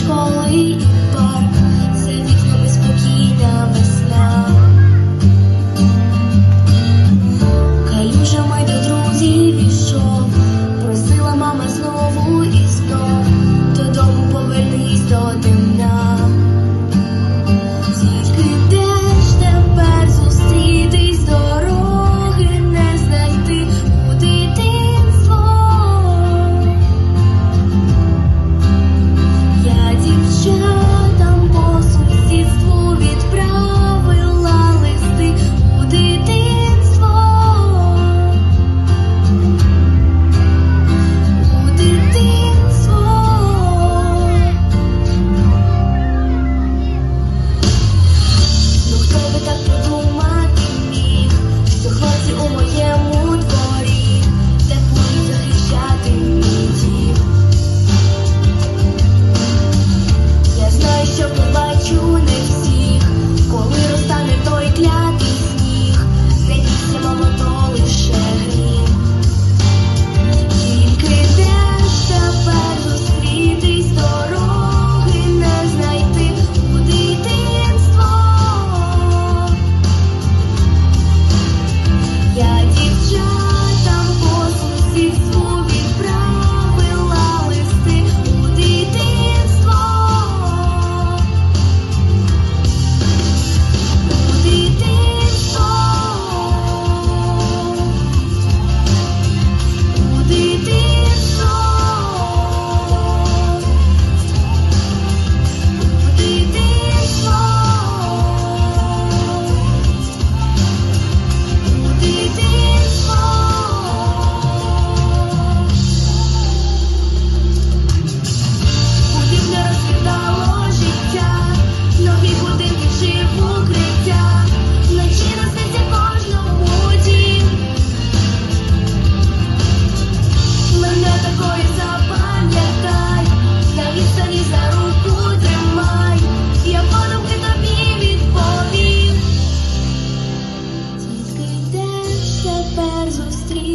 escolhi Я подумки тобі відповім. Тільки де тепер зустріти?